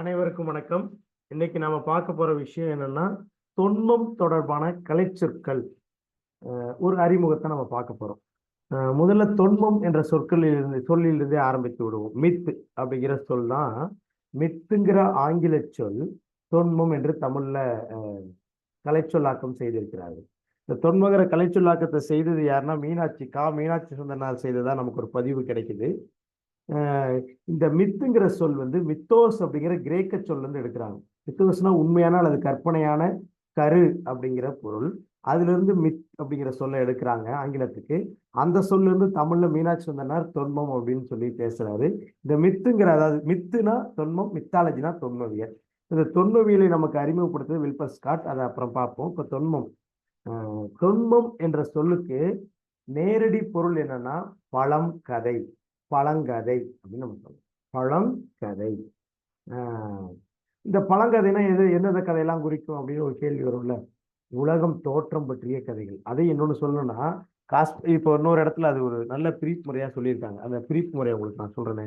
அனைவருக்கும் வணக்கம். இன்னைக்கு நாம பார்க்க போற விஷயம் என்னன்னா தொன்மம் தொடர்பான கலைச்சொற்கள். ஒரு அறிமுகத்தை நம்ம பார்க்க போறோம். முதல்ல தொன்மம் என்ற சொற்களில் இருந்து சொல்லிலிருந்தே ஆரம்பித்து விடுவோம். மித்து அப்படிங்கிற சொல் தான். மித்துங்கிற ஆங்கில சொல் தொன்மம் என்று தமிழ்ல கலைச்சொல்லாக்கம் செய்திருக்கிறார்கள். இந்த தொன்மகர கலைச்சொல்லாக்கத்தை செய்தது யாருன்னா மீனாட்சி கா மீனாட்சி சுந்தரனார் செய்ததா நமக்கு ஒரு பதிவு கிடைக்குது. இந்த மித்துங்கிற சொல் வந்து மித்தோஸ் அப்படிங்கிற கிரேக்க சொல்லிருந்து எடுக்கிறாங்க. மித்தோஸ்னா உண்மையான அல்லது கற்பனையான கரு அப்படிங்கிற பொருள். அதுலேருந்து மித் அப்படிங்கிற சொல்லை எடுக்கிறாங்க ஆங்கிலத்துக்கு. அந்த சொல்லிருந்து தமிழில் தமிழ்ல மீனாட்சி சுந்தரனார் தொன்மம் அப்படின்னு சொல்லி பேசுறாரு. இந்த மித்துங்கிற அதாவது மித்துனா தொன்மம் மித்தாலஜினா தொன்மவியல். இந்த தொன்மவியலை நமக்கு அறிமுகப்படுத்துறது வில்பர் ஸ்காட். அதை அப்புறம் பார்ப்போம். இப்போ தொன்மம். தொன்மம் என்ற சொல்லுக்கு நேரடி பொருள் என்னன்னா பழம் கதை. பழங்கதை அப்படின்னு நம்ம சொல்றோம் பழங்கதை. இந்த பழங்கதைனா எது எந்தெந்த கதையெல்லாம் குறிக்கும் அப்படின்னு ஒரு கேள்வி வரும்ல. உலகம் தோற்றம் பற்றிய கதைகள். அதை இன்னொன்று சொல்லணும்னா காஸ் இப்போ இன்னொரு இடத்துல அது ஒரு நல்ல பிரிப்பு முறையாக சொல்லியிருக்காங்க. அந்த பிரிப்பு முறையை உங்களுக்கு நான் சொல்கிறேனே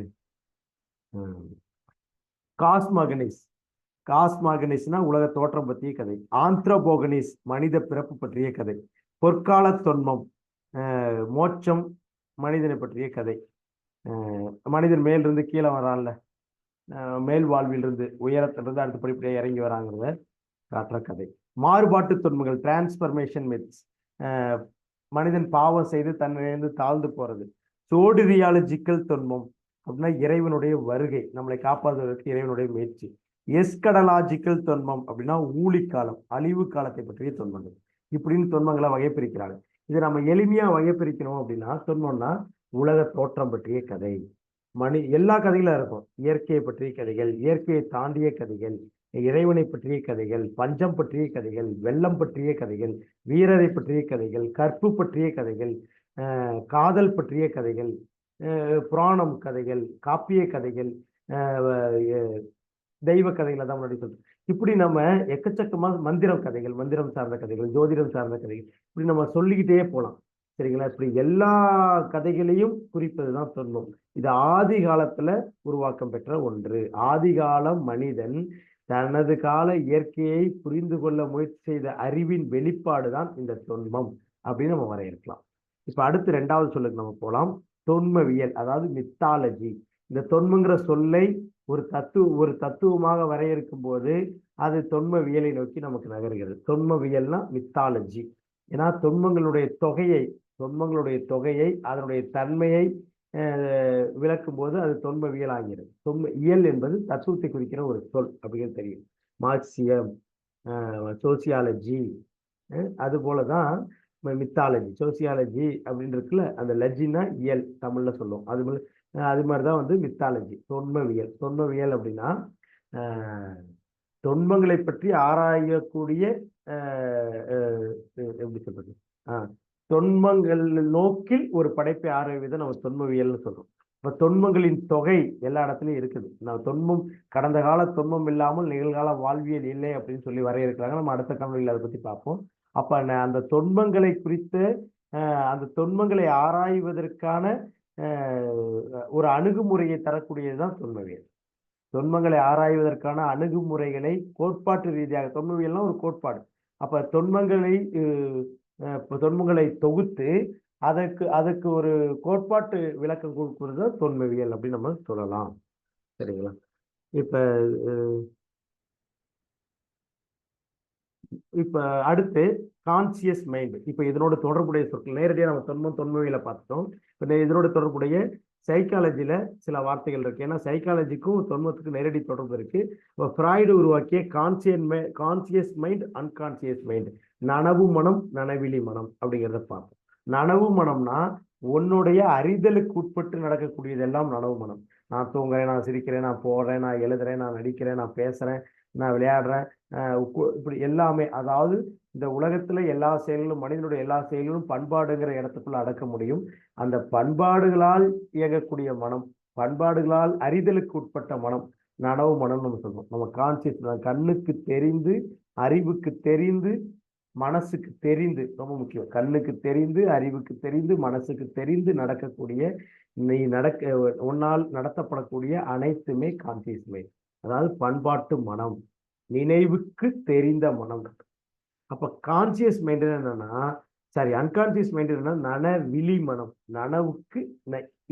காஸ்மாகனிஸ். காஸ்மாகனிஸ்னா உலக தோற்றம் பற்றிய கதை. ஆந்த்ரபோகனிஸ் மனித பிறப்பு பற்றிய கதை. பொற்கால தொன்மம் மோட்சம் மனிதனை பற்றிய கதை. மனிதன் மேலிருந்து கீழே வரான்ல. மேல் வாழ்விலிருந்து உயரத்திலிருந்து அடுத்த படிப்படியாக இறங்கி வராங்கிறத காட்டுற கதை. மாறுபாட்டு தொன்மங்கள் டிரான்ஸ்பர்மேஷன் மித்ஸ் மனிதன் பாவம் செய்து தன்னிலிருந்து தாழ்ந்து போறது. சோடிரியாலஜிக்கல் தொன்மம் அப்படின்னா இறைவனுடைய வருகை நம்மளை காப்பாற்றுவதற்கு இறைவனுடைய முயற்சி. எஸ்கடலாஜிக்கல் தொன்மம் அப்படின்னா ஊழிக்காலம் அழிவு காலத்தை பற்றிய தொன்மங்கள். இப்படின்னு தொன்மங்களை வகைப்பிரிக்கிறாங்க இதை நம்ம எளிமையா வகைப்பிரிக்கணும் அப்படின்னா தொன்மம்னா உலக தோற்றம் பற்றிய கதை. மணி எல்லா கதைகளும் இருக்கும். இயற்கையை பற்றிய கதைகள் இயற்கையை தாண்டிய கதைகள் இறைவனை பற்றிய கதைகள் பஞ்சம் பற்றிய கதைகள் வெள்ளம் பற்றிய கதைகள் வீரரை பற்றிய கதைகள் கற்பு பற்றிய கதைகள் காதல் பற்றிய கதைகள் புராணம் கதைகள் காப்பிய கதைகள் தெய்வ கதைகளை தான் முன்னாடி சொல்றோம் இப்படி நம்ம எக்கச்சக்கமாக மந்திரம் கதைகள் மந்திரம் சார்ந்த கதைகள் ஜோதிடம் சார்ந்த கதைகள் இப்படி நம்ம சொல்லிக்கிட்டே போகலாம் சரிங்களா? இப்படி எல்லா கதைகளையும் குறிப்பது தான் தொன்மம் இது ஆதி காலத்துல உருவாக்கம் பெற்ற ஒன்று. ஆதிகால மனிதன் தனது கால இயற்கையை புரிந்து கொள்ள முயற்சி செய்த அறிவின் வெளிப்பாடு தான் இந்த தொன்மம் அப்படின்னு நம்ம வரையறுக்கலாம். இப்ப அடுத்து ரெண்டாவது சொல்லுக்கு நம்ம போலாம். தொன்மவியல் அதாவது மித்தாலஜி இந்த தொன்மங்கிற சொல்லை ஒரு தத்துவ ஒரு தத்துவமாக வரையறுக்கும் போது அது தொன்மவியலை நோக்கி நமக்கு நகர்கிறது. தொன்மவியல்னா மித்தாலஜி ஏன்னா தொன்மங்களுடைய தொகையை தொன்மங்களுடைய தொகையை அதனுடைய தன்மையை விளக்கும்போது விளக்கும் போது அது தொன்மவியல் ஆகிறது தொன்ம இயல் என்பது தத்துவத்தை குறிக்கிற ஒரு சொல் அப்படிங்கிறது தெரியும். மார்க்சியம் சோசியாலஜி அது போல தான் மித்தாலஜி சோசியாலஜி அப்படின்னு இருக்குல்ல அந்த லஜினா இயல் தமிழில் சொல்லுவோம். அது அது மாதிரி தான் வந்து மித்தாலஜி தொன்மவியல். தொன்மவியல் அப்படின்னா அஹ், தொன்மங்களை பற்றி ஆராயக்கூடிய எப்படி சொல்றது? தொன்மங்கள் நோக்கில் ஒரு படைப்பை ஆராய்வதை நம்ம தொன்மவியல்னு சொல்றோம். இப்ப தொன்மங்களின் தொகை எல்லா இடத்துலயும் இருக்குது. நான் தொன்மம் கடந்த கால தொன்மம் இல்லாமல் நிகழ்கால வாழ்வியல் இல்லை அப்படின்னு சொல்லி வரையறுக்கிறாங்க. நம்ம அடுத்த காணொலியில் அதை பத்தி பார்ப்போம். அப்ப அந்த தொன்மங்களை குறித்து அந்த தொன்மங்களை ஆராய்வதற்கான ஒரு அணுகுமுறையை தரக்கூடியதுதான் தொன்மவியல். தொன்மங்களை ஆராய்வதற்கான அணுகுமுறைகளை கோட்பாட்டு ரீதியாக தொன்மவியல்னா ஒரு கோட்பாடு. அப்ப தொன்மங்களை தொன்மங்களை தொகுத்து அதற்கு அதுக்கு ஒரு கோட்பாட்டு விளக்கம் கொடுக்கிறது தான் தொன்மவியல் அப்படின்னு நம்ம சொல்லலாம். சரிங்களா? இப்ப இப்போ இப்ப அடுத்து கான்சியஸ் மைண்ட் இப்ப இதனோட தொடர்புடைய சொற்கள் நேரடியாக நம்ம தொன்மம் தொன்மவியலை பார்த்துட்டோம். இப்போ இதனோட தொடர்புடைய சைக்காலஜியில் சில வார்த்தைகள் இருக்குது ஏன்னா சைக்காலஜிக்கும் தொன்மத்துக்கும் நேரடி தொடர்பு இருக்குது இப்போ ஃப்ராய்டு உருவாக்கிய conscious my conscious mind unconscious mind நனவு மனம் நனவிலி மனம் அப்படிங்கிறத பார்ப்போம். நனவு மனம்னா உன்னுடைய அறிதலுக்கு உட்பட்டு நடக்கக்கூடியதெல்லாம் நனவு மனம். நான் தூங்குறேன் நான் சிரிக்கிறேன் நான் போடுறேன் நான் எழுதுறேன் நான் நடிக்கிறேன் நான் பேசுகிறேன் நான் விளையாடுறேன் இப்படி எல்லாமே அதாவது இந்த உலகத்துல எல்லா செயல்களும் மனிதனுடைய எல்லா செயல்களும் பண்பாடுங்கிற இடத்துக்குள்ள அடக்க முடியும். அந்த பண்பாடுகளால் இயங்கக்கூடிய மனம் பண்பாடுகளால் அறிதலுக்கு உட்பட்ட மனம் நனவு மனம் நம்ம சொல்றோம். நம்ம கான்சியஸ் கண்ணுக்கு தெரிந்து அறிவுக்கு தெரிந்து மனசுக்கு தெரிந்து ரொம்ப முக்கியம். கண்ணுக்கு தெரிந்து அறிவுக்கு தெரிந்து மனசுக்கு தெரிந்து நடக்கக்கூடிய நீ நடக்க உன்னால் நடத்தப்படக்கூடிய அனைத்துமே கான்சியஸ் மைண்ட் அதாவது பண்பாட்டு மனம். நினைவுக்கு தெரிந்த மனம். அப்ப கான்சியஸ் மைண்ட் என்னன்னா சாரி அன்கான்சியஸ் மைண்ட் என்னன்னா நனவிழி மனம். நனவுக்கு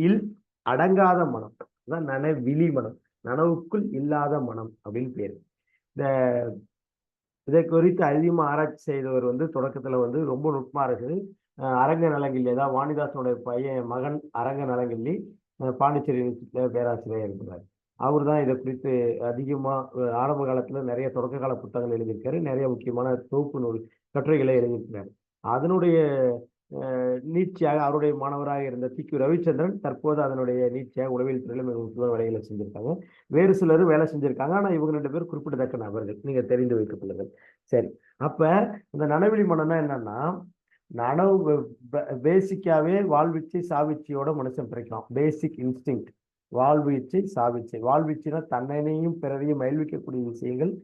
இல் அடங்காத மனம். அதான் நனவிழி மனம். நனவுக்குள் இல்லாத மனம் அப்படின்னு பேர். இந்த இதை குறித்து அதிகமாக ஆராய்ச்சி செய்தவர் வந்து தொடக்கத்துல வந்து ரொம்ப நுட்பமாக இருக்குது அரங்க நலங்கிள்ளி அதாவது வாணிதாசனுடைய பையன் மகன் அரங்க நலங்கிள்ளி பாண்டிச்சேரி யூனிவர்சிட்டியில பேராசிரியர் இருக்கிறார் அவர் தான் இதை குறித்து அதிகமாக ஆரம்ப காலத்தில் நிறைய தொடக்க கால புத்தகங்கள் எழுதியிருக்காரு. நிறைய முக்கியமான தொகுப்பு நூல் கட்டுரைகளை எழுதியிருக்கிறார். அதனுடைய அஹ், நீட்சியாக அவருடைய மாணவராக இருந்த சி. கு ரவிச்சந்திரன் தற்போது அதனுடைய நீட்சியாக உளவியல் துறையில் மிக முக்கியமான வேலைகளை செஞ்சுருக்காங்க. வேறு சிலர் வேலை செஞ்சுருக்காங்க. ஆனால் இவங்க ரெண்டு பேர் குறிப்பிடத்தக்க நபர்கள். நீங்கள் தெரிந்து வைத்துக் கொள்ளுங்கள். சரி. அப்போ இந்த நனவெளி மனம்னா என்னன்னா நனவு பேசிக்காவே வாழ்விச்சை சாவிச்சியோட மனுஷன் பிறக்கலாம் பேசிக் இன்ஸ்டிங் வாழ்வீச்சை சாவிச்சை. வாழ்வீச்சுனா தன்னையும் பிறரையும் மகிழ்விக்கக்கூடிய விஷயங்கள்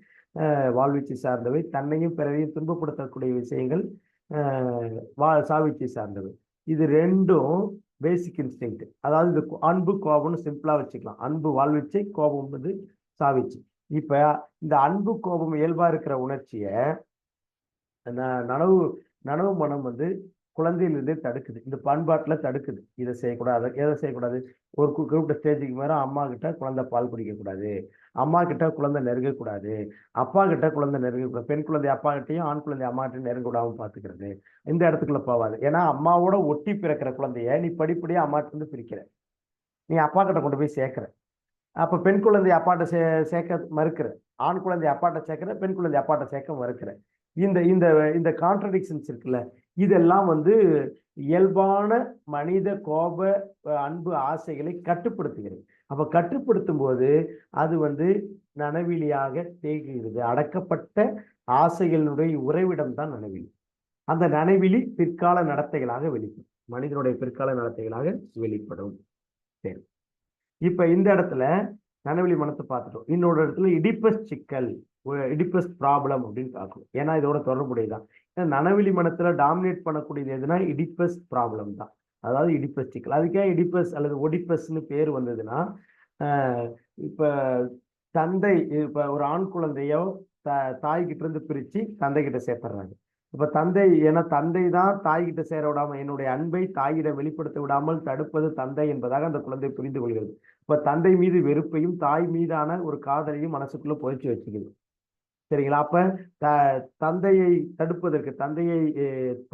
வாழ்வீச்சை சார்ந்தவை. தன்னையும் பிறரையும் துன்பப்படுத்தக்கூடிய விஷயங்கள் வா சாவிச்சை சார்ந்தவை. இது ரெண்டும் பேசிக் இன்ஸ்டிங் அதாவது இந்த அன்பு கோபம்னு சிம்பிளாக வச்சுக்கலாம். அன்பு வாழ்வீச்சை கோபம் வந்து சாவிச்சு. இப்போ இந்த அன்பு கோபம் இயல்பாக இருக்கிற உணர்ச்சியை ந- நனவு நனவு மனம் வந்து குழந்தையிலிருந்தே தடுக்குது. இந்த பண்பாட்டில் தடுக்குது. இதை செய்யக்கூடாது எதை செய்யக்கூடாது? ஒரு கு- குறிப்பிட்ட ஸ்டேஜுக்கு மேலே அம்மா கிட்ட குழந்தை பால் குடிக்கக்கூடாது. அம்மா கிட்ட குழந்தை நெருங்கக்கூடாது. அப்பா கிட்ட குழந்தை நெருங்கக்கூடாது. பெண் குழந்தை அப்பா கிட்டையும் ஆண் குழந்தை அம்மா கிட்டையும் நெருங்க விடாம இந்த இடத்துக்குள்ள போகாது. ஏன்னா அம்மாவோட ஒட்டி பிறக்கிற குழந்தைய நீ படிப்படியாக அம்மாட்டிருந்து பிரிக்கிற. நீ அப்பா கிட்ட கொண்டு போய் சேர்க்குற. அப்போ பெண் குழந்தை அப்பாட்ட சே சேர்க்க மறுக்கிற. ஆண் குழந்தை அப்பாட்ட சேர்க்கிற பெண் குழந்தை அப்பாட்ட சேர்க்க மறுக்கிற. இந்த இந்த இந்த கான்ட்ரடிக்ஷன்ஸ் இருக்குல்ல இதெல்லாம் வந்து இயல்பான மனித கோப அன்பு ஆசைகளை கட்டுப்படுத்துகிறது. அப்ப கட்டுப்படுத்தும் போது அது வந்து நனவிலியாக தேங்குகிறது. அடக்கப்பட்ட ஆசைகளினுடைய உறைவிடம் தான் நனவிலி. அந்த நனவிலி பிற்கால நடத்தைகளாக வெளிப்படும். மனிதனுடைய பிற்கால நடத்தைகளாக வெளிப்படும். சரி. இப்ப இந்த இடத்துல நனவெளி மனத்தை பார்த்துட்டோம். இன்னொரு இடத்துல இடிப்பஸ் சிக்கல். இடிப்பஸ் ப்ராப்ளம் அப்படின்னு பார்க்கணும். ஏன்னா இதோட தொடர்புடையதான் ஏன்னா நனவெளி மனத்தில் டாமினேட் பண்ணக்கூடியது எதுனா இடிப்பஸ் ப்ராப்ளம் தான். அதாவது இடிப்பஸ் சிக்கல். அதுக்கே இடிப்பஸ் அல்லது ஒடிப்பஸ்னு பேர் வந்ததுன்னா இப்போ தந்தை இப்போ ஒரு ஆண் குழந்தையோ த தாய்கிட்ட இருந்து பிரித்து தந்தைகிட்ட சேர்த்துறாங்க. இப்போ தந்தை ஏன்னா தந்தை தான் தாய்கிட்ட சேர விடாமல் என்னுடைய அன்பை தாயிடம் வெளிப்படுத்த விடாமல் தடுப்பது தந்தை என்பதாக அந்த குழந்தை புரிந்து கொள்கிறது. இப்போ தந்தை மீது வெறுப்பையும் தாய் மீதான ஒரு காதலையும் மனசுக்குள்ளே புதைச்சி வச்சுக்குது. சரிங்களா? அப்ப த தந்தையை தடுப்பதற்கு தந்தையை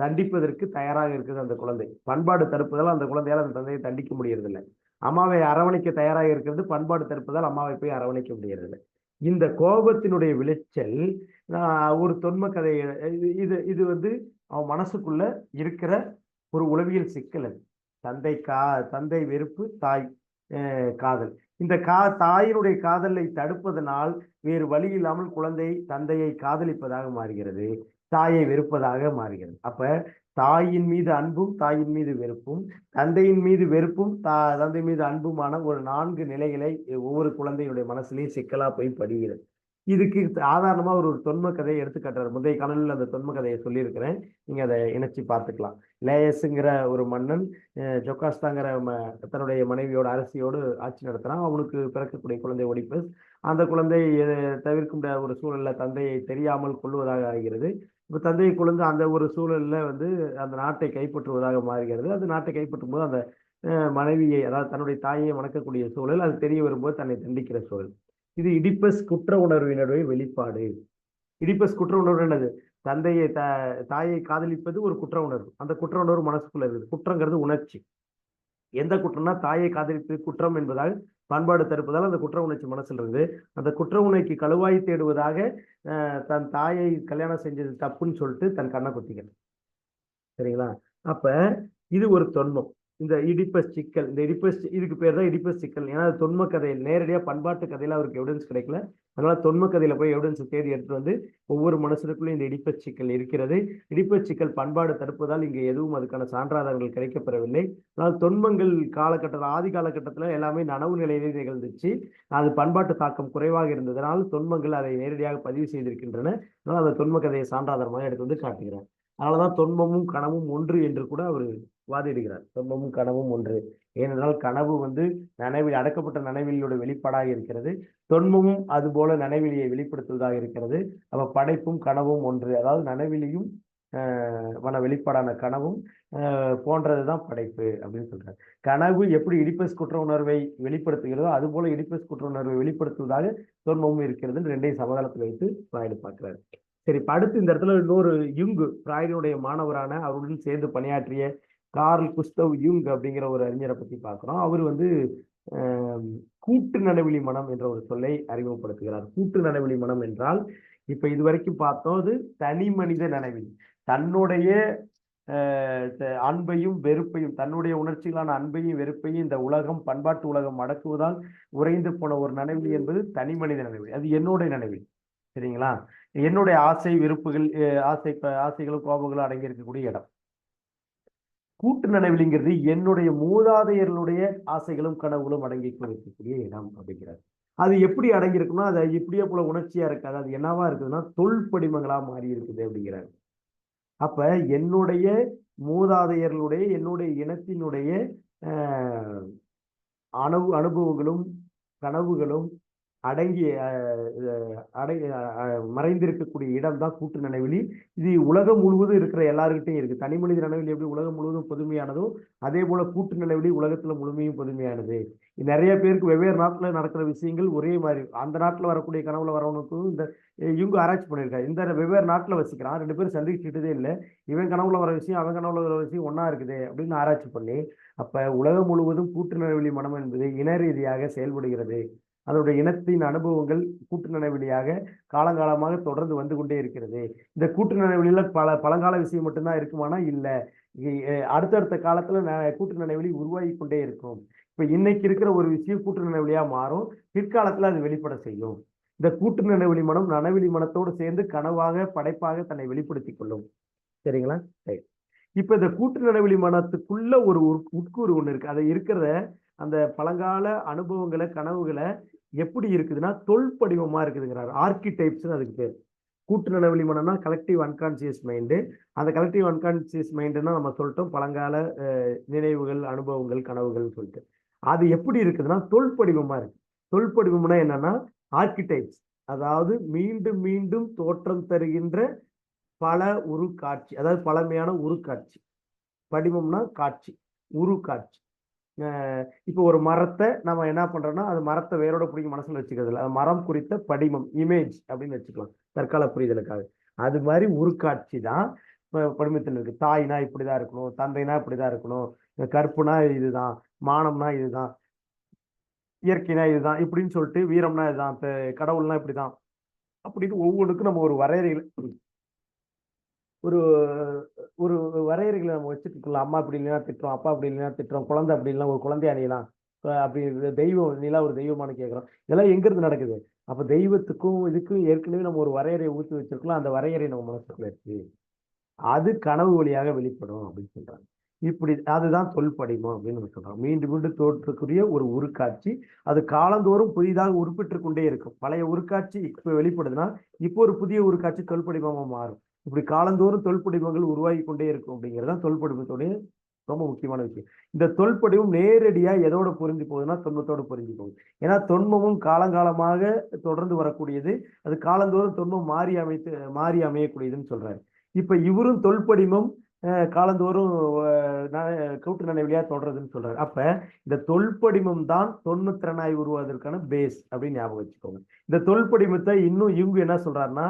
தண்டிப்பதற்கு தயாராக இருக்குது அந்த குழந்தை. பண்பாடு தடுப்பதால் அந்த குழந்தையால் அந்த தந்தையை தண்டிக்க முடியறதில்லை. அம்மாவை அரவணைக்க தயாராக இருக்கிறது பண்பாடு தடுப்பதால் அம்மாவை போய் அரவணைக்க முடியறதில்லை. இந்த கோபத்தினுடைய விளைச்சல் ஒரு தொன்ம கதை இது இது இது வந்து அவன் மனசுக்குள்ள இருக்கிற ஒரு உளவியல் சிக்கல் அது. தந்தை கா தந்தை வெறுப்பு தாய் காதல். இந்த கா தாயினுடைய காதலை தடுப்பதனால் வேறு வழி இல்லாமல் குழந்தை தந்தையை காதலிப்பதாக மாறுகிறது தாயை வெறுப்பதாக மாறுகிறது. அப்ப தாயின் மீது அன்பும் தாயின் மீது வெறுப்பும் தந்தையின் மீது வெறுப்பும் தா தந்தை மீது அன்புமான ஒரு நான்கு நிலைகளை ஒவ்வொரு குழந்தையுடைய மனசுலேயும் சிக்கலா போய் படுகிறது. இதுக்கு ஆதாரணமா ஒரு தொன்ம கதையை எடுத்துக்காட்டுறாரு. முந்தைய காணொலியில் அந்த தொன்ம கதையை சொல்லியிருக்கிறேன். நீங்க அதை இணைச்சு பார்த்துக்கலாம். லேயஸுங்கிற ஒரு மன்னன் ஜொக்காஸ்தாங்கிற ம- தன்னுடைய மனைவியோட அரசியோடு ஆட்சி நடத்துகிறான் அவனுக்கு பிறக்கக்கூடிய குழந்தை ஒடிப்பஸ். அந்த குழந்தை தவிர்க்க முடியாத ஒரு சூழலில் தந்தையை தெரியாமல் கொள்வதாக ஆகிறது. இப்போ தந்தையை கொழுந்து அந்த ஒரு சூழலில் வந்து அந்த நாட்டை கைப்பற்றுவதாக மாறுகிறது. அந்த நாட்டை கைப்பற்றும் போது அந்த மனைவியை அதாவது தன்னுடைய தாயை வணக்கக்கூடிய சூழல் அது தெரிய வரும்போது தன்னை தண்டிக்கிற சூழல். இது இடிப்பஸ் குற்ற உணர்வினுடைய வெளிப்பாடு. இடிப்பஸ் குற்ற உணர்வு என்னது? தந்தையை த தாயை காதலிப்பது ஒரு குற்ற உணர்வு அந்த குற்ற உணர்வு மனசுக்குள்ள இருக்குது. குற்றங்கிறது உணர்ச்சி. எந்த குற்றம்னா தாயை காதலிப்பது குற்றம் என்பதால் பண்பாடு தடுப்பதால் அந்த குற்ற உணர்ச்சி மனசில் இருந்து அந்த குற்ற உணர்ச்சி கழுவாய் தேடுவதாக தன் தாயை கல்யாணம் செஞ்சது தப்புன்னு சொல்லிட்டு தன் கண்ணை குத்திக்கணும் சரிங்களா? அப்ப இது ஒரு தொன்மம். இந்த இடிப்பஸ் சிக்கல். இந்த இடிப்பஸ் இதுக்கு பேர் தான் இடிப்பஸ் சிக்கல். ஏன்னா அது தொன்ம கதையில் நேரடியாக பண்பாட்டு கதையில அவருக்கு எவிடன்ஸ் கிடைக்கல. அதனால தொன்ம போய் எவிடன்ஸ் தேடி எடுத்து வந்து ஒவ்வொரு மனுஷனுக்குள்ளும் இந்த இடிப்பச்சிக்கல் இருக்கிறது. இடிப்பச்சிக்கல் பண்பாடு தடுப்பதால் இங்கே எதுவும் அதுக்கான சான்றாதாரங்கள் கிடைக்கப்பெறவில்லை. ஆனால் தொன்மங்கள் காலகட்டத்தில் ஆதி காலகட்டத்தில் எல்லாமே நனவு நிலையிலே நிகழ்ந்துச்சு. அது பண்பாட்டு தாக்கம் குறைவாக இருந்ததனால் தொன்மங்கள் அதை நேரடியாக பதிவு செய்திருக்கின்றன. அதனால் அந்த தொன்ம கதையை சான்றாதாரமாக எடுத்து வந்து காட்டுகிறேன். அதனாலதான் தொன்பமும் கனவும் ஒன்று என்று கூட அவர் வாதிடுகிறார். துன்பமும் கனவும் ஒன்று. ஏனென்றால் கனவு வந்து நனவில் அடக்கப்பட்ட நனவிலோட வெளிப்பாடாக இருக்கிறது. தொன்மமும் அதுபோல நனவிலியை வெளிப்படுத்துவதாக இருக்கிறது. அப்ப படைப்பும் கனவும் ஒன்று. அதாவது நனவிலியும் மன வெளிப்பாடான கனவும் போன்றது தான் படைப்பு அப்படின்னு சொல்றாரு. கனவு எப்படி இடிப்பஸ் குற்ற உணர்வை வெளிப்படுத்துகிறதோ அது போல இடிப்பஸ் குற்ற உணர்வை வெளிப்படுத்துவதாக தொன்மமும் இருக்கிறது ரெண்டையும் சமதளத்தில் வைத்து ஃப்ராய்டு பார்க்கிறாரு. சரி இப்போ அடுத்து இந்த இடத்துல இன்னொரு யுங்கு ஃப்ராய்டினுடைய மாணவரான அவருடன் சேர்ந்து பணியாற்றிய கார்ல் குஸ்தவ் யுங் அப்படிங்கிற ஒரு அறிஞரை பத்தி பார்க்குறோம். அவர் வந்து கூட்டு நனவிலி மனம் என்ற ஒரு சொல்லை அறிமுகப்படுத்துகிறார். கூட்டு நனவிலி மனம் என்றால் இப்ப இதுவரைக்கும் பார்த்தோம் அது தனி மனித நனவிலி தன்னுடைய அன்பையும் வெறுப்பையும் தன்னுடைய உணர்ச்சிகளான அன்பையும் வெறுப்பையும் இந்த உலகம் பண்பாட்டு உலகம் அடக்குவதால் உறைந்து போன ஒரு நனவிலி என்பது தனி மனித நனவிலி அது என்னுடைய நனவிலி. சரிங்களா? என்னுடைய ஆசை விருப்புகள் ஆசை ஆசைகளும் கோபங்களும் அடங்கி இருக்கக்கூடிய இடம். கூட்டு நனவிலிங்கிறது என்னுடைய மூதாதையர்களுடைய ஆசைகளும் கனவுகளும் அடங்கி இருக்கக்கூடிய இடம் அப்படிங்கிறார். அது எப்படி அடங்கி அது இப்படியே போல உணர்ச்சியா இருக்காது. அது என்னவா இருக்குதுன்னா தொல்படிமங்களா மாறி இருக்குது அப்படிங்கிறார். அப்ப என்னுடைய மூதாதையர்களுடைய என்னுடைய இனத்தினுடைய அனு அனுபவங்களும் கனவுகளும் அடங்கி ஆஹ், அடை மறைந்திருக்கக்கூடிய இடம் தான் கூட்டு நினைவெளி. இது உலகம் முழுவதும் இருக்கிற எல்லாருக்கிட்டையும் இருக்கு. தனி மனித நினைவெளி எப்படி உலகம் முழுவதும் பொதுமையானதோ அதே போல கூட்டு நினைவெளி உலகத்துல முழுமையும் பொதுமையானது. நிறைய பேருக்கு வெவ்வேறு நாட்டுல நடக்கிற விஷயங்கள் ஒரே மாதிரி. அந்த நாட்டுல வரக்கூடிய கனவுல வரவனுக்கும் இந்த இவங்க ஆராய்ச்சி பண்ணியிருக்காரு இந்த வெவ்வேறு நாட்டுல வசிக்கிறான். ரெண்டு பேரும் சந்திச்சுட்டதே இல்லை. இவன் கனவுல வர விஷயம் அவன் கனவுல வர விஷயம் ஒன்றா இருக்குது அப்படின்னு ஆராய்ச்சி பண்ணி அப்ப உலகம் முழுவதும் கூட்டு நினைவிலி மனம் என்பது இன ரீதியாக செயல்படுகிறது. அதனுடைய இனத்தின் அனுபவங்கள் கூட்டு நினைவிலியாக காலங்காலமாக தொடர்ந்து வந்து கொண்டே இருக்கிறது. இந்த கூட்டு நினைவிலியில பல பழங்கால விஷயம் மட்டும்தான் இருக்குமானா? இல்லை. அடுத்தடுத்த காலத்துல ந- கூட்டு நினைவிலி உருவாகி கொண்டே இருக்கும். இப்ப இன்னைக்கு இருக்கிற ஒரு விஷயம் கூட்டு நினைவிலியா மாறும். பிற்காலத்துல அது வெளிப்பட செய்யும். இந்த கூட்டு நினைவிலி மனம் நனவெளி மனத்தோடு சேர்ந்து கனவாக படைப்பாக தன்னை வெளிப்படுத்திக் கொள்ளும். சரிங்களா? சரி. இப்ப இந்த கூட்டு நினைவிலி மனத்துக்குள்ள ஒரு உட்- உட்கூறு ஒண்ணு இருக்கு. அதை இருக்கிறத அந்த பழங்கால அனுபவங்களை கனவுகளை எப்படி இருக்குதுன்னா தொல்படிவமாக இருக்குதுங்கிறார். ஆர்கிடைப்ஸ்னு அதுக்கு பேர். கூட்டு நினைவிலி மனம்னா கலெக்டிவ் அன்கான்சியஸ் மைண்டு அந்த கலெக்டிவ் அன்கான்சியஸ் மைண்டுன்னா நம்ம சொல்லிட்டோம். பழங்கால நினைவுகள் அனுபவங்கள் கனவுகள் சொல்லிட்டு. அது எப்படி இருக்குதுன்னா தொல்படிவமாக இருக்கு. தொல்படிவம்னா என்னன்னா ஆர்கிடைப்ஸ் அதாவது மீண்டும் மீண்டும் தோற்றம் தருகின்ற பல உரு காட்சி அதாவது பழமையான உரு காட்சி படிமம்னா காட்சி. உரு காட்சி இப்போ ஒரு மரத்தை நம்ம என்ன பண்றோம்னா அது மரத்தை வேரோட பிடிக்க மனசுல வச்சுக்கிறது இல்லை. அது மரம் குறித்த படிமம் இமேஜ் அப்படின்னு வச்சுக்கலாம். தற்கால புரிதலுக்காக. அது மாதிரி உருக்காட்சி தான் படிமத்தில் இருக்கு. தாய்னா இப்படிதான் இருக்கணும் தந்தைனா இப்படிதான் இருக்கணும் கற்புனா இதுதான் மானம்னா இதுதான் இயற்கைனா இதுதான் இப்படின்னு சொல்லிட்டு வீரம்னா இதுதான் கடவுள்னா இப்படிதான். அப்படின்னு ஒவ்வொன்றுக்கும் நம்ம ஒரு வரையறைகள் ஒரு ஒரு வரையறைகளை நம்ம வச்சுட்டு இருக்கலாம் அம்மா அப்படி இல்லைன்னா திட்டுறோம் அப்பா அப்படி இல்லைன்னா திட்டுறோம் குழந்தை அப்படி இல்லைன்னா ஒரு குழந்தை அணியலாம். அப்படி தெய்வம் நிலா ஒரு தெய்வமானு கேட்குறோம். இதெல்லாம் எங்கிருந்து நடக்குது? அப்ப தெய்வத்துக்கும் இதுக்கும் ஏற்கனவே நம்ம ஒரு வரையறையை ஊற்றி வச்சிருக்கலாம் அந்த வரையறை நம்ம மனசுக்குள்ள இருக்கு அது கனவு வழியாக வெளிப்படும் அப்படின்னு சொல்றாங்க. இப்படி அதுதான் தொல்படிமம் அப்படின்னு நம்ம சொல்றோம். மீண்டும் மீண்டும் தோற்றக்கூடிய ஒரு உருக்காட்சி. அது காலந்தோறும் புதிதாக உருப்பிட்டு கொண்டே இருக்கும். பழைய உருக்காட்சி இப்ப வெளிப்படுதுன்னா இப்போ ஒரு புதிய உருக்காட்சி தொல்படிமமாக மாறும். இப்படி காலந்தோறும் தொல்படிமங்கள் உருவாகி கொண்டே இருக்கும் அப்படிங்கிறது தான் தொல்படிவத்துடைய ரொம்ப முக்கியமான விஷயம். இந்த தொல்படிவம் நேரடியாக எதோட பொருந்தி போகுதுன்னா தொன்மத்தோடு பொருந்தி போகுது. ஏன்னா தொன்மமும் காலங்காலமாக தொடர்ந்து வரக்கூடியது. அது காலந்தோறும் தொன்மம் மாறி அமைத்து மாறி அமையக்கூடியதுன்னு சொல்றாரு. இப்ப இவரும் தொல்படிமம் காலந்தோறும் அஹ், கூட்டு நினைவிலியா தொடர்றதுன்னு சொல்றாரு. அப்ப இந்த தொல்படிமம் தான் தொன்மத்திறனாய் உருவாவதற்கான பேஸ் அப்படின்னு ஞாபகம் வச்சுக்கோங்க. இந்த தொல்படிமத்தை இன்னும் இவங்க என்ன சொல்றாருன்னா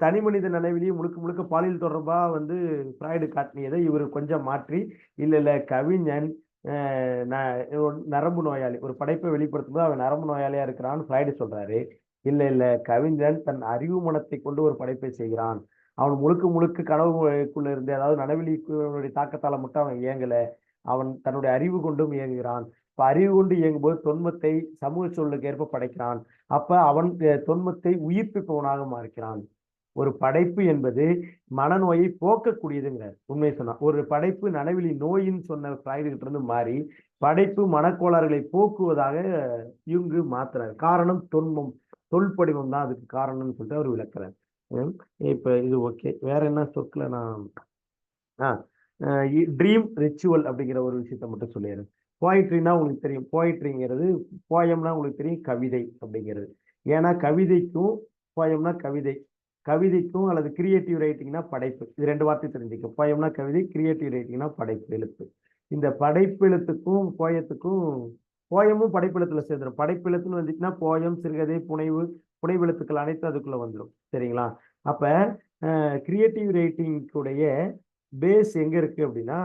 தனி மனித நினைவிலேயே முழுக்க முழுக்க பாலியல் தொடர்பா வந்து ஃப்ராய்டு காட்டினியதை இவர் கொஞ்சம் மாற்றி இல்ல இல்ல கவிஞன் நரம்பு நோயாளி ஒரு படைப்பை வெளிப்படுத்தும் போது அவன் நரம்பு நோயாளியா இருக்கிறான்னு ஃப்ராய்டு சொல்றாரு. இல்ல இல்ல கவிஞன் தன் அறிவு மனத்தை கொண்டு ஒரு படைப்பை செய்கிறான். அவன் முழுக்க முழுக்க கனவுக்குள்ள இருந்து அதாவது நனவெளிக்குடைய தாக்கத்தால மட்டும் அவன் இயங்கல. அவன் தன்னுடைய அறிவு கொண்டும் இயங்குகிறான். இப்ப அறிவு கொண்டு இயங்கும்போது தொன்மத்தை சமூக சூழலுக்கு ஏற்ப படைக்கிறான். அப்ப அவன் தொன்மத்தை உயிர்ப்பிப்பவனாக மாறுகிறான். ஒரு படைப்பு என்பது மனநோயை போக்கக்கூடியதுங்கிறார். உண்மை சொன்னா ஒரு படைப்பு நனவிலி நோயின்னு சொன்ன ஃப்ராய்டுகிட்ட இருந்து மாறி படைப்பு மனக்கோளாறுகளை போக்குவதாக இங்கு மாத்துறாரு. காரணம் தொன்மம் தொல்படிமம் தான் அதுக்கு காரணம்னு சொல்லிட்டு அவர் விளக்குறாரு. இப்போ இது ஓகே வேற என்ன சொற்களை நான் ட்ரீம் ரிச்சுவல் அப்படிங்கிற ஒரு விஷயத்த மட்டும் சொல்லிடுறேன் போயிட்ரினா உங்களுக்கு தெரியும். போயிட்ரிங்கிறது போயம்னா உங்களுக்கு தெரியும் கவிதை அப்படிங்கிறது. ஏன்னா கவிதைக்கும் போயம்னா கவிதை. கவிதைக்கும் அல்லது கிரியேட்டிவ் ரைட்டிங்னா படைப்பு. இது ரெண்டு வார்த்தை தெரிஞ்சுக்க. போயம்னா கவிதை கிரியேட்டிவ் ரைட்டிங்னா படைப்பு எழுத்து. இந்த படைப்பு எழுத்துக்கும் போயத்துக்கும் போயமும் படைப்பெழுத்துல சேர்ந்துடும் படைப்பெழுத்துன்னு வந்துச்சுன்னா போயம் சிறுகதை புனைவு புனைவெழுத்துக்கள் அனைத்தும் அதுக்குள்ள வந்துடும் சரிங்களா? அப்ப கிரியேட்டிவ் ரைட்டிங்குடைய பேஸ் எங்க இருக்கு அப்படின்னா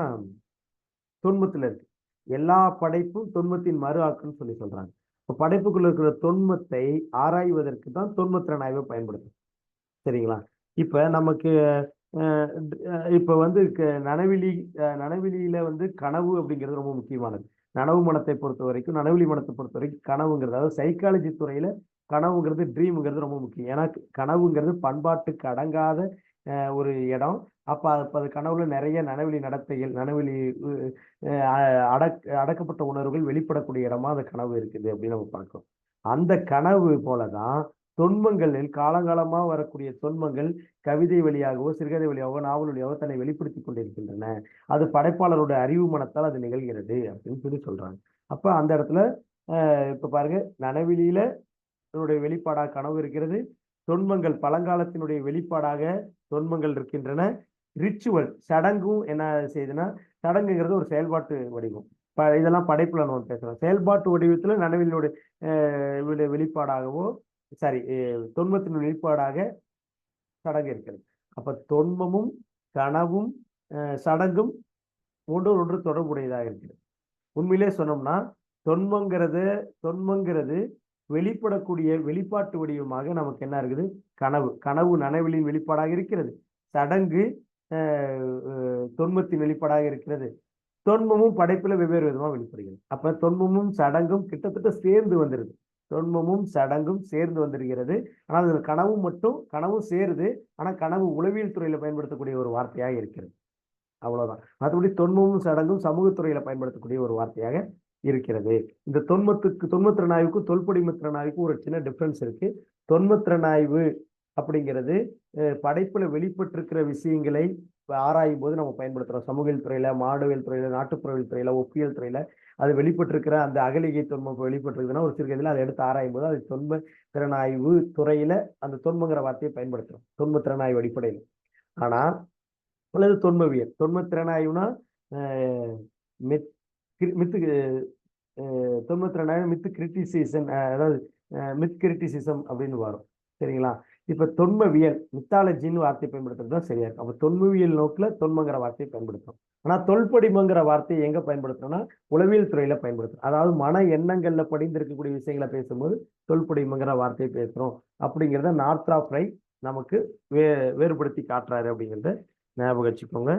தொன்மத்துல இருக்கு. எல்லா படைப்பும் தொன்மத்தின் மறு ஆக்குன்னு சொல்லி சொல்றாங்க. இப்போ படைப்புக்குள்ள இருக்கிற தொன்மத்தை ஆராய்வதற்கு தான் தொன்மத்திறன் ஆய்வை பயன்படுத்தும். சரிங்களா? இப்ப நமக்கு இப்போ இப்ப வந்து க- நனவிலி நனவிலியில் நனவிலியில வந்து கனவு அப்படிங்கிறது ரொம்ப முக்கியமானது. நனவு மனத்தை பொறுத்த வரைக்கும் நனவிலி மனத்தை பொறுத்த வரைக்கும் கனவுங்கிறது அதாவது சைக்காலஜி துறையில கனவுங்கிறது ட்ரீமுங்கிறது ரொம்ப முக்கியம். ஏன்னா கனவுங்கிறது பண்பாட்டுக்கு அடங்காத ஒரு இடம். அப்போ அப்போ அது கனவுல நிறைய நனவெளி நடத்தைகள் நனவெளி அடக் அடக்கப்பட்ட உணர்வுகள் வெளிப்படக்கூடிய இடமா அந்த கனவு இருக்குது அப்படின்னு நம்ம பார்க்கிறோம். அந்த கனவு போலதான் தொன்மங்களில் காலங்காலமாக வரக்கூடிய தொன்மங்கள் கவிதை வழியாகவோ சிறுகதை வழியாகவோ நாவல் வழியாகவோ தன்னை வெளிப்படுத்தி கொண்டிருக்கின்றன. அது படைப்பாளரோட அறிவு மனத்தால் அது நிகழ்கிறது அப்படின்னு சொல்லி சொல்றாங்க. அப்போ அந்த இடத்துல இப்போ பாருங்க நனவிலியில இதனுடைய வெளிப்பாடாக கனவு இருக்கிறது. தொன்மங்கள் பழங்காலத்தினுடைய வெளிப்பாடாக தொன்மங்கள் இருக்கின்றன. ரிச்சுவல் சடங்கும் என்ன செய்யுதுன்னா சடங்குங்கிறது ஒரு செயல்பாட்டு வடிவம். ப இதெல்லாம் படைப்புல நம்ம பேசுறோம். செயல்பாட்டு வடிவத்துல நனவினுடைய வெளிப்பாடாகவோ சாரி தொன்மத்தின் வெளிப்பாடாக சடங்கு இருக்கிறது. அப்ப தொன்மமும் கனவும் சடங்கும் ஒன்று ஒன்று தொடர்புடையதாக இருக்கிறது. உண்மையிலே சொன்னோம்னா தொன்மங்கிறது தொன்மங்கிறது வெளிப்படக்கூடிய வெளிப்பாட்டு வடிவமாக நமக்கு என்ன இருக்குது? கனவு. கனவு நனவிலின் வெளிப்பாடாக இருக்கிறது. சடங்கு தொன்மத்தின் வெளிப்பாடாக இருக்கிறது. தொன்மமும் படைப்பில் வெவ்வேறு விதமாக வெளிப்படுகிறது. அப்ப தொன்மமும் சடங்கும் கிட்டத்தட்ட சேர்ந்து வந்துருது. தொன்மமும் சடங்கும் சேர்ந்து வந்திருக்கிறது. ஆனால் அதில் கனவும் மட்டும் கனவும் சேருது. ஆனால் கனவு உளவியல் துறையில் பயன்படுத்தக்கூடிய ஒரு வார்த்தையாக இருக்கிறது. அவ்வளோதான் மற்றபடி தொன்மமும் சடங்கும் சமூகத்துறையில் பயன்படுத்தக்கூடிய ஒரு வார்த்தையாக இருக்கிறது. இந்த தொன்மத்துக்கு தொன்மத்திறனாய்வுக்கும் தொல்படிமத்திறனாய்வுக்கும் ஒரு சின்ன டிஃப்ரென்ஸ் இருக்கு. தொன்மத்திறனாய்வு அப்படிங்கிறது படைப்புல வெளிப்பட்டிருக்கிற விஷயங்களை ஆராயும் போது நம்ம பயன்படுத்துறோம். சமூகவியல் துறையில மாடவியல் துறையில நாட்டுப்புறவியல் துறையில ஒப்பியல் துறையில அது வெளிப்பட்டிருக்கிற அந்த அகலிகை தொன்மம் வெளிப்பட்டிருக்குதுன்னா ஒரு சிறுகதையில அதை எடுத்து ஆராயும் போது அது தொன்ம திறனாய்வு துறையில அந்த தொன்மங்கிற வார்த்தையை பயன்படுத்துறோம். தொன்ம திறனாய்வு அடிப்படையில். ஆனா அல்லது தொன்மவியல். தொன்ம திறனாய்வுனா மெத் மித்து uh, uh, தொண்ணூத்தி ரெண்டாயிரம் மித்து கிரிட்டிசிசன் அதாவது மித் கிரிட்டிசிசம் அப்படின்னு வரும். சரிங்களா? இப்போ தொன்மவியல் மித்தாலஜின்னு வார்த்தை பயன்படுத்துறது தான் சரியா இருக்கும். அப்போ தொன்மவியல் நோக்கில் தொன்மங்கிற வார்த்தையை பயன்படுத்தும் ஆனால் தொல்படிமங்கிற வார்த்தையை எங்கே பயன்படுத்துறோம்னா உளவியல் துறையில் பயன்படுத்தும் அதாவது மன எண்ணங்களில் படிந்திருக்கக்கூடிய விஷயங்களை பேசும்போது தொல்படிமங்கிற வார்த்தையை பேசுகிறோம் அப்படிங்கிறத நார்த் ஆஃப் ரை நமக்கு வே வேறுபடுத்தி காட்டுறாரு அப்படிங்கிறத ஞாபகம் வச்சுக்கோங்க.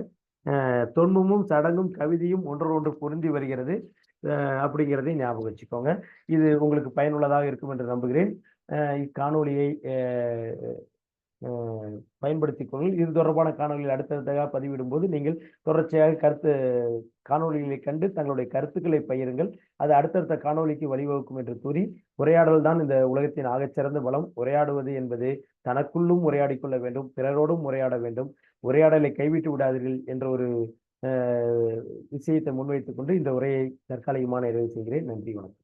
தொன்மமும் சடங்கும் கவிதையும் ஒன்றோடு பொருந்தி வருகிறது. அப்படிங்கிறதை ஞாபகம் வச்சுக்கோங்க. இது உங்களுக்கு பயனுள்ளதாக இருக்கும் என்று நம்புகிறேன். இக்காணொலியை பயன்படுத்திக் கொள்ளுங்கள். இது தொடர்பான காணொலிகள் அடுத்தடுத்ததாக பதிவிடும்போது நீங்கள் தொடர்ச்சியாக கருத்து காணொளிகளை கண்டு தங்களுடைய கருத்துக்களை பகிருங்கள். அது அடுத்தடுத்த காணொளிக்கு வழிவகுக்கும் என்று கூறி உரையாடல் தான் இந்த உலகத்தின் ஆகச்சிறந்த பலம் உரையாடுவது என்பது தனக்குள்ளும் உரையாடிக்கொள்ள வேண்டும் பிறரோடும் உரையாட வேண்டும். உரையாடலை கைவிட்டு விடாதீர்கள் என்ற ஒரு விஷயத்தை முன்வைத்துக் கொண்டு இந்த உரையை தற்காலிகமான நிறைவு செய்கிறேன். நன்றி வணக்கம்.